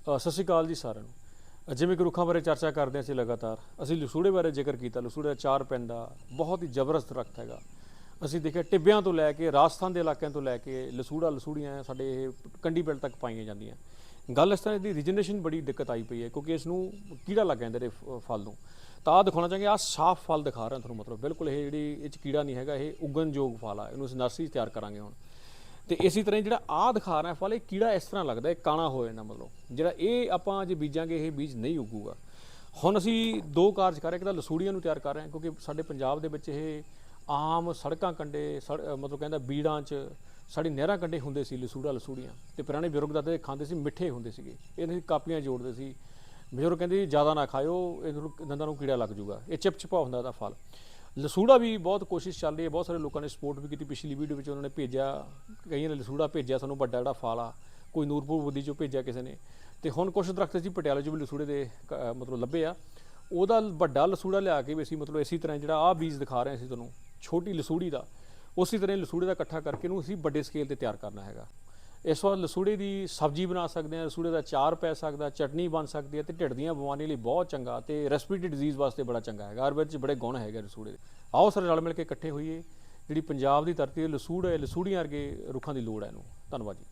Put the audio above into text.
ਸਤਿ ਸ਼੍ਰੀ ਅਕਾਲ ਜੀ ਸਾਰਿਆਂ ਨੂੰ। ਜਿਵੇਂ ਕਿ ਰੁੱਖਾਂ ਬਾਰੇ ਚਰਚਾ ਕਰਦੇ ਹਾਂ ਅਸੀਂ ਲਗਾਤਾਰ, ਅਸੀਂ ਲਸੂੜੇ ਬਾਰੇ ਜ਼ਿਕਰ ਕੀਤਾ, ਲਸੂੜੇ ਦਾ ਚਾਰ ਪੈਂਦਾ ਬਹੁਤ ਹੀ ਜ਼ਬਰਦਸਤ ਦਰਖਤ ਹੈਗਾ। ਅਸੀਂ ਦੇਖਿਆ ਟਿੱਬਿਆਂ ਤੋਂ ਲੈ ਕੇ, ਰਾਜਸਥਾਨ ਦੇ ਇਲਾਕਿਆਂ ਤੋਂ ਲੈ ਕੇ ਲਸੂੜਾ, ਲਸੂੜੀਆਂ ਸਾਡੇ ਇਹ ਕੰਡੀ ਬੈਲਟ ਤੱਕ ਪਾਈਆਂ ਜਾਂਦੀਆਂ। ਗੱਲ ਇਸ ਤਰ੍ਹਾਂ ਦੀ ਰੀਜਨਰੇਸ਼ਨ ਬੜੀ ਦਿੱਕਤ ਆਈ ਪਈ ਹੈ, ਕਿਉਂਕਿ ਇਸ ਨੂੰ ਕੀੜਾ ਲੱਗ ਜਾਂਦਾ ਇਹਦੇ ਫਲ ਨੂੰ। ਤਾਂ ਆਹ ਦਿਖਾਉਣਾ ਚਾਹਾਂਗੇ ਆ ਸਾਫ਼ ਫਲ ਦਿਖਾ ਰਹੇ ਹਾਂ ਤੁਹਾਨੂੰ ਮਤਲਬ, ਬਿਲਕੁਲ ਇਹ ਜਿਹੜੀ, ਇਹ ਚ ਕੀੜਾ ਨਹੀਂ ਹੈਗਾ, ਇਹ ਉਗਣਯੋਗ ਫਲ ਆ, ਇਹਨੂੰ ਅਸੀਂ ਨਰਸਰੀ 'ਚ ਤਿਆਰ ਕਰਾਂਗੇ ਹੁਣ। ਤੇ ਇਸੇ ਤਰ੍ਹਾਂ ਹੀ ਜਿਹੜਾ ਆਹ ਦਿਖਾ ਰਿਹਾ ਫਲ, ਇਹ ਕੀੜਾ ਇਸ ਤਰ੍ਹਾਂ ਲੱਗਦਾ, ਇਹ ਕਾਣਾ ਹੋ ਜਾਂਦਾ ਮਤਲਬ। ਜਿਹੜਾ ਇਹ ਆਪਾਂ ਜੇ ਬੀਜਾਂਗੇ, ਇਹ ਬੀਜ ਨਹੀਂ ਉੱਗੂਗਾ। ਹੁਣ ਅਸੀਂ ਦੋ ਕਾਰਜ ਕਰ ਰਹੇ, ਇੱਕ ਤਾਂ ਲਸੂੜੀਆਂ ਨੂੰ ਤਿਆਰ ਕਰ ਰਹੇ ਹਾਂ, ਕਿਉਂਕਿ ਸਾਡੇ ਪੰਜਾਬ ਦੇ ਵਿੱਚ ਇਹ ਆਮ ਸੜਕਾਂ ਕੰਡੇ ਸੜ- ਮਤਲਬ ਕਹਿੰਦਾ ਬੀੜਾਂ 'ਚ ਸਾਡੀ ਨਹਿਰਾਂ ਕੰਡੇ ਹੁੰਦੇ ਸੀ ਲਸੂੜਾ ਲਸੂੜੀਆਂ, ਤੇ ਪੁਰਾਣੇ ਬਜ਼ੁਰਗ ਦਾਦੇ ਖਾਂਦੇ ਸੀ, ਮਿੱਠੇ ਹੁੰਦੇ ਸੀਗੇ। ਇਹਨਾਂ ਦੀ ਕਾਪੀਆਂ ਜੋੜਦੇ ਸੀ। ਬਜ਼ੁਰਗ ਕਹਿੰਦੇ ਜ਼ਿਆਦਾ ਨਾ ਖਾਇਓ ਇਹ ਦੰਦਾਂ ਨੂੰ ਕੀੜਾ ਲੱਗ ਜੂਗਾ। ਇਹ ਚਿਪਚਿਪਾ ਹੁੰਦਾ ਇਹਦਾ ਫਲ। ਲਸੂੜਾ ਵੀ ਬਹੁਤ ਕੋਸ਼ਿਸ਼ ਚੱਲ ਰਹੀ ਹੈ, ਬਹੁਤ ਸਾਰੇ ਲੋਕਾਂ ਨੇ ਸਪੋਰਟ ਵੀ ਕੀਤੀ। ਪਿਛਲੀ ਵੀਡੀਓ ਵਿੱਚ ਉਹਨਾਂ ਨੇ ਭੇਜਿਆ, ਕਈਆਂ ਨੇ ਲਸੂੜਾ ਭੇਜਿਆ, ਸਾਨੂੰ ਵੱਡਾ ਜਿਹੜਾ ਫਲ ਆ ਕੋਈ ਨੂਰਪੁਰ ਬੁੱਧੀ ਚੋਂ ਭੇਜਿਆ ਕਿਸੇ ਨੇ। ਤੇ ਹੁਣ ਕੁਝ ਦਰਖਤ ਅਸੀਂ ਪਟਿਆਲੇ ਚੋਂ ਵੀ ਲਸੂੜੇ ਦੇ, ਕ- ਮਤਲਬ ਲੱਭੇ ਆ। ਉਹਦਾ ਵੱਡਾ ਲਸੂੜਾ ਲਿਆ ਕੇ ਵੀ ਅਸੀਂ ਮਤਲਬ ਇਸੇ ਤਰ੍ਹਾਂ ਜਿਹੜਾ ਆਹ ਬੀਜ ਦਿਖਾ ਰਹੇ ਅਸੀਂ ਤੁਹਾਨੂੰ, ਛੋਟੀ ਲਸੂੜੀ ਦਾ, ਉਸੇ ਤਰ੍ਹਾਂ ਲਸੂੜੇ ਦਾ ਇਕੱਠਾ ਕਰਕੇ ਇਹਨੂੰ ਅਸੀਂ ਵੱਡੇ ਸਕੇਲ ਤੇ ਤਿਆਰ ਕਰਨਾ ਹੈਗਾ। ਇਸ ਵਾਰ ਲਸੂੜੇ ਦੀ ਸਬਜ਼ੀ ਬਣਾ ਸਕਦੇ ਹਾਂ, ਲਸੂੜੇ ਦਾ ਚਾਰ ਪੈ ਸਕਦਾ, ਚਟਨੀ ਬਣ ਸਕਦੀ ਹੈ ਤੇ ਢਿੱਡ ਦੀਆਂ ਬਿਮਾਰੀਆਂ ਲਈ ਬਹੁਤ ਚੰਗਾ ਤੇ ਰੈਸਪੀਰੇਟਰੀ ਡਿਜ਼ੀਜ਼ ਵਾਸਤੇ ਬੜਾ ਚੰਗਾ ਹੈਗਾ। ਆਯੁਰਵੇਦ 'ਚ ਬੜੇ ਗੁਣ ਹੈਗੇ ਲਸੂੜੇ ਦੇ। ਆਓ ਸਾਰੇ, ਰਲ ਮਿਲ ਕੇ ਇਕੱਠੇ ਹੋਈਏ। ਜਿਹੜੀ ਪੰਜਾਬ ਦੀ ਧਰਤੀ ਹੈ, ਲਸੂੜ ਹੈ, ਲਸੂੜੀਆਂ ਵਰਗੇ ਰੁੱਖਾਂ ਦੀ ਲੋੜ ਹੈ ਇਹਨੂੰ। ਧੰਨਵਾਦ ਜੀ।